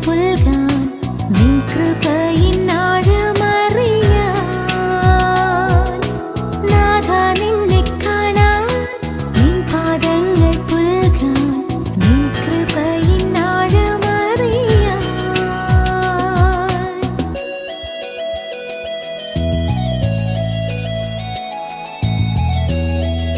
보낼